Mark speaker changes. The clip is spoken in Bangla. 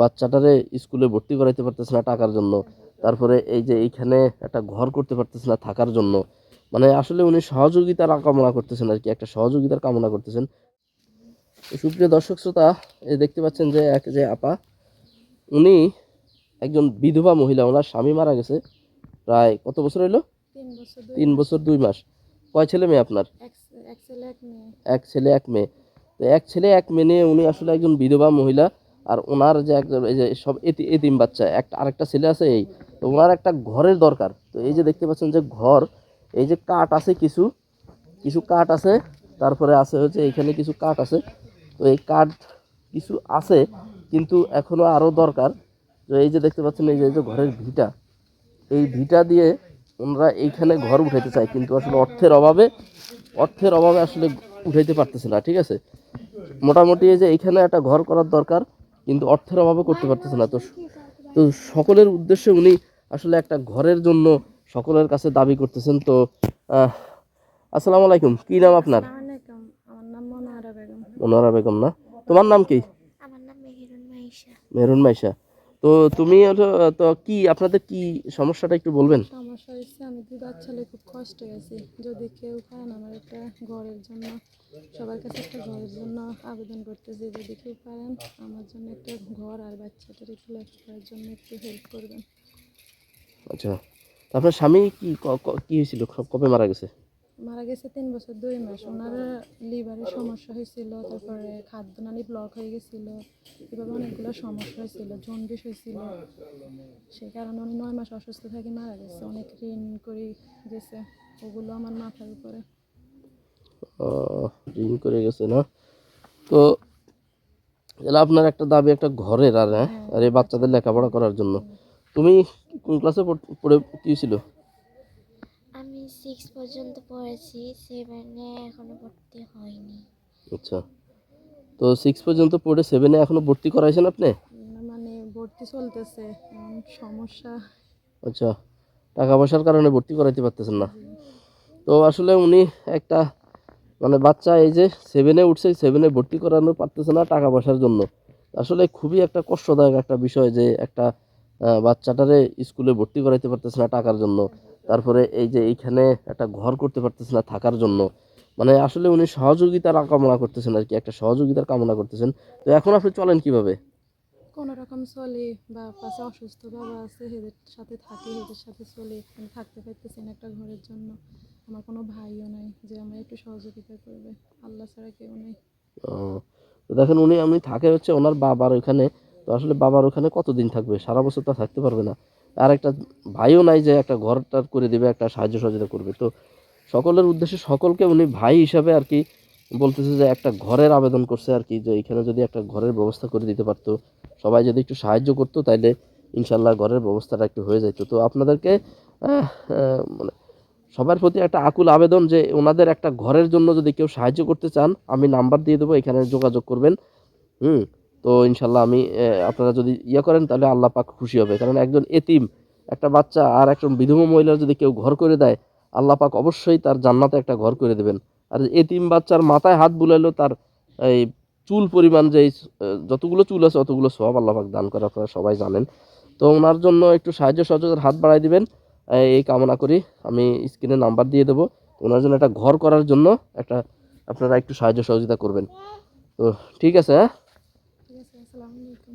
Speaker 1: বাচ্চাটারে স্কুলে ভর্তি করাইতে পারতেছে না টাকার জন্য। তারপরে এই যে এইখানে একটা ঘর করতে পারতেছে না থাকার জন্য। মানে আসলে উনি সহযোগিতার কামনা করতেছেন আর কি একটা সহযোগিতার কামনা করতেছেন। সুপ্রিয় দর্শক শ্রোতা দেখতে পাচ্ছেন যে এক যে আপা উনি একজন বিধবা মহিলা ওনার স্বামী মারা গেছে প্রায় কত বছর হইল?
Speaker 2: তিন বছর দুই
Speaker 1: মাস। কয় ছেলে মেয়ে আপনার?
Speaker 2: এক এক ছেলে এক মেয়ে।
Speaker 1: এক ছেলে এক মেয়ে। তো এক ছেলে এক মেয়ে নিয়ে উনি আসলে একজন বিধবা মহিলা। আর ওনার যে একজন এই যে সব এতি- এতিম বাচ্চা একটা আরেকটা ছেলে আছে এই, তো ওনার একটা ঘরের দরকার। তো এই যে দেখতে পাচ্ছেন যে ঘর, এই যে কাঠ আছে কিছু কিছু কাঠ আছে, তারপরে আছে হচ্ছে এখানে কিছু কাঠ আছে। তো এই কাঠ কিছু আছে, কিন্তু এখনও আরও দরকার। তো এই যে দেখতে পাচ্ছেন এই যে এই যে ঘরের ভিটা, এই ভিটা দিয়ে ওনারা এইখানে ঘর উঠাইতে চায়, কিন্তু আসলে অর্থের অভাবে অর্থের অভাবে আসলে উঠাইতে পারতেছে না, ঠিক আছে? মোটামুটি এই যে এইখানে একটা ঘর করার দরকার। কিন্তু অর্থের অভাবে করতে পারতেছে না। তো তো সকলের উদ্দেশ্যে উনি আসলে একটা ঘরের জন্য সকলের কাছে দাবি করতেছেন। তো আহ, আসসালামু আলাইকুম। কি নাম আপনার?
Speaker 2: মনোয়ারা বেগম
Speaker 1: না? তোমার নাম কি?
Speaker 3: আমার নাম মেহেরুন মাইশা।
Speaker 1: মেহরুন মাইশা। তো তুমি তো কি আপনাদের কি সমস্যাটা একটু বলবেন?
Speaker 2: সমস্যা হচ্ছে আমি দুধ ছেলে খুব কষ্টে আছি যদি কেউ পান আমার একটা ঘরের জন্য সবার কাছে একটা ঘরের জন্য আবেদন করতেছি। যদি কেউ পারেন আমার জন্য একটা ঘর আর বাচ্চাটার একটু লেখাপড়ার জন্য একটু হেল্প করবেন।
Speaker 1: আচ্ছা। আপনার স্বামী কি ক- ক- কি হয়েছিল? কবে মারা গেছে?
Speaker 2: মারা গেছে তিন বছর দুই মাস। ওনার লিভারের সমস্যা হয়েছিল তারপরে খাদ্যনালী ব্লক হয়ে গেছিল এভাবে অনেকগুলো সমস্যা হয়েছিল জন্ডিস হয়েছিল। সেই কারণে উনি নয় মাস অসুস্থ থেকে মারা গেছে। অনেক ঋণ করে গেছে ওগুলো আমার মাথার উপরে।
Speaker 1: ঋণ করে গেছে না? তো তাহলে আপনার একটা দাবি একটা ঘরের আর হ্যাঁ? আর এই বাচ্চাদের লেখাপড়া করার জন্য। তুমি কোন ক্লাসে পড়ে কি ছিল?
Speaker 3: সিক্স পর্যন্ত পড়েছি সেভেনে এখনও ভর্তি হয়নি।
Speaker 1: আচ্ছা। তো সিক্স পর্যন্ত পড়ে সেভেনে এখনও ভর্তি করাইছেন আপনি?
Speaker 2: মানে ভর্তি চলতেছে সমস্যা।
Speaker 1: আচ্ছা টাকা পয়সার কারণে ভর্তি করাইতে পারতেছেন না। তো আসলে উনি একটা মানে বাচ্চা এই যে সেভেনে উঠছে সেভেনে ভর্তি করানো পারতেছে না টাকা পয়সার জন্য। আসলে খুবই একটা কষ্টদায়ক একটা বিষয় যে একটা বাচ্চাটারে স্কুলে ভর্তি করাইতে পারতেছে না টাকার জন্য। তারপরে এই যে এইখানে একটা ঘর করতে পারতেছে না থাকার জন্য। মানে আসলে উনি সহযোগিতার কামনা করতেছেন আর কি একটা সহযোগিতার কামনা করতেছেন। তো এখন আপনি চলেন কীভাবে?
Speaker 2: কোনো রকম চলে বা পাশে অসুস্থ বাবা আছে এদের সাথে থাকি এদের সাথে চলে আমি থাকতে পারতেছি না একটা ঘরের জন্য। আমার কোনো ভাইও নাই যে আমার একটু সহযোগিতা করবে আল্লাহ ছাড়া কেউ নেই।
Speaker 1: তো দেখেন উনি আমি থাকে হচ্ছে ওনার বাবার ওখানে তো আসলে বাবার ওখানে কতদিন থাকবে? সারা বছর তো থাকতে পারবে না। আর একটা ভাইও নাই যে একটা ঘরটার করে দেবে, একটা সাহায্য সহযোগিতা করবে। তো সকলের উদ্দেশ্যে সকলকে উনি ভাই হিসাবে আর কি বলতেছে যে একটা ঘরের আবেদন করছে আর কি, যে এখানে যদি একটা ঘরের ব্যবস্থা করে দিতে পারতো, সবাই যদি একটু সাহায্য করতো তাইলে ইনশাল্লাহ ঘরের ব্যবস্থাটা একটু হয়ে যেত তো আপনাদেরকে মানে সবার প্রতি একটা আকুল আবেদন যে ওনাদের একটা ঘরের জন্য যদি কেউ সাহায্য করতে চান, আমি নাম্বার দিয়ে দেবো, এখানে যোগাযোগ করবেন। হুম তো ইনশাল্লাহ আমি আপনারা যদি ইয়ে করেন তাহলে আল্লাহ পাক খুশি হবে। কারণ একজন এতিম, একটা বাচ্চা আর একজন বিধবা মহিলার যদি কেউ ঘর করে দেয়, আল্লাহ পাক অবশ্যই তার জান্নাতে একটা ঘর করে দেবেন। আর এতিম বাচ্চার মাথায় হাত বুলাইলেও তার এই চুল পরিমাণ যে যতগুলো চুল আছে অতগুলো সব আল্লাহ পাক দান করে আপনারা সবাই জানেন। তো ওনার জন্য একটু সাহায্য সহযোগের হাত বাড়াই দিবেন। এই কামনা করি, আমি স্ক্রিনে নাম্বার দিয়ে দেবো। ওনার জন্য একটা ঘর করার জন্য একটা, আপনারা একটু সাহায্য সহযোগিতা করবেন। তো ঠিক আছে হ্যাঁ
Speaker 2: ঠিক আছে আসসালামু আলাইকুম